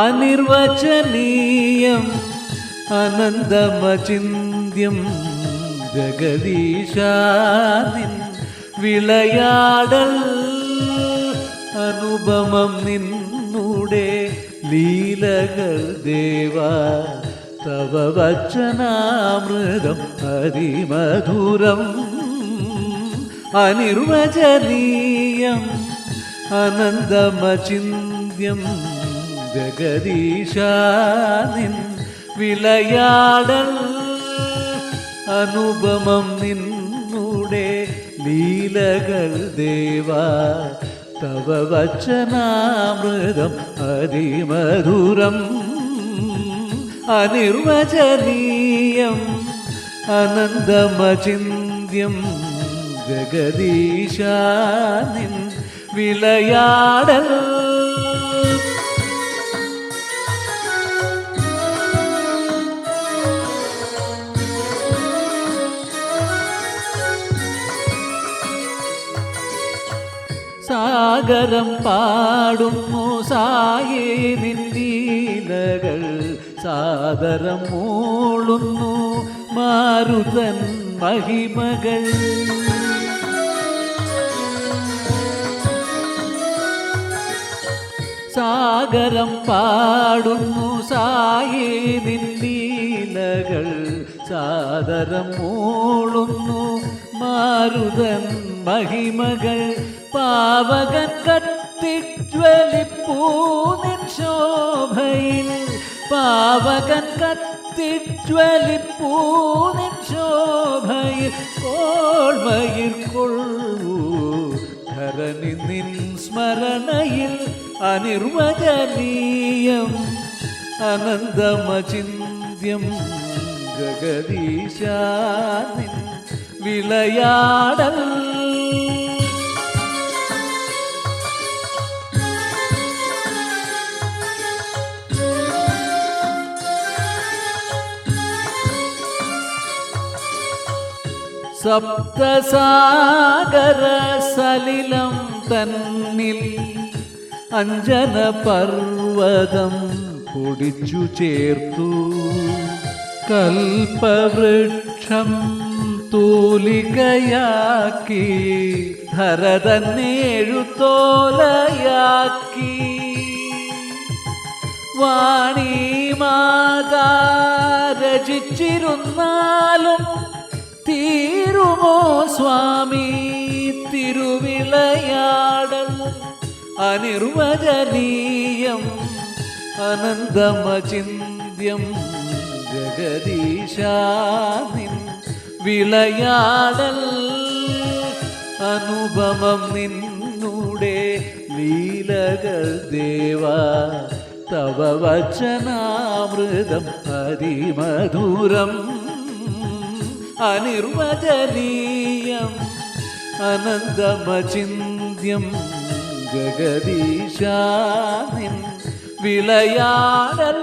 അനിർവചനീയം അനന്തമചിന്യം ജഗദീശാദിൻ വിളയാടൽ അനുപമം നിന്നൂടെ ലീലകൾ ദേവ തവ വചനാമൃതം അതിമധുരം. അനിർവചനീയം അനന്തമചിന്യം ജഗദീശാനിൻ വിളയാടൽ അനുപമം നിന്നുടെ ലീലകൾ ദേവ. തവ വചനാമൃതം അതിമധുരം അനിർവചനീയം അനന്തമചിന്യം ജഗദീശാനിൻ വിളയാടൽ സാഗരം പാടുന്നു സായേ നിന്നീലകൾ സാദരം മൂളുന്നു മാരുതൻ മഹിമകൾ. സാഗരം പാടുന്നു സായേ നിന്നീലകൾ സാദരം മൂളുന്നു മാരുതൻ മഹിമകൾ പാവകൻ കത്തിജ്വലിപ്പൂ നിൻ ശോഭയിൽ. പാവകൻ കത്തിജ്വലിപ്പൂ നിൻ ശോഭയിൽ. കോൾമയിൽ കൊള്ളൂ. ധരണി നിൻ സ്മരണയിൽ അനിർവചനീയം. അനന്തമചിന്യം ജഗദീശാനിൻ വിളയാടൽ സപ്തസാഗര സലിലം തന്നിൽ അഞ്ജന പർവതം പൊടിച്ചു ചേർത്തു. കൽപ്പവൃക്ഷം തൂലികയാക്കി ധരതന്നേഴുത്തോലയാക്കി വാണി മാതാ രചിച്ചിരുന്നാലും സ്വാമി തിരുവിളയാടൽ അനിർവചനീയം അനന്തമചിന്യം ജഗദീശാനിൻ വിളയാടൽ അനുപമം നിന്നൂടെ ലീലകൾ ദേവ തവ വചനാമൃതം അതിമധുരം. അനിർവചനീയം അനന്തമചിന്യം ജഗദീശാനിൻ വിളയാടൽ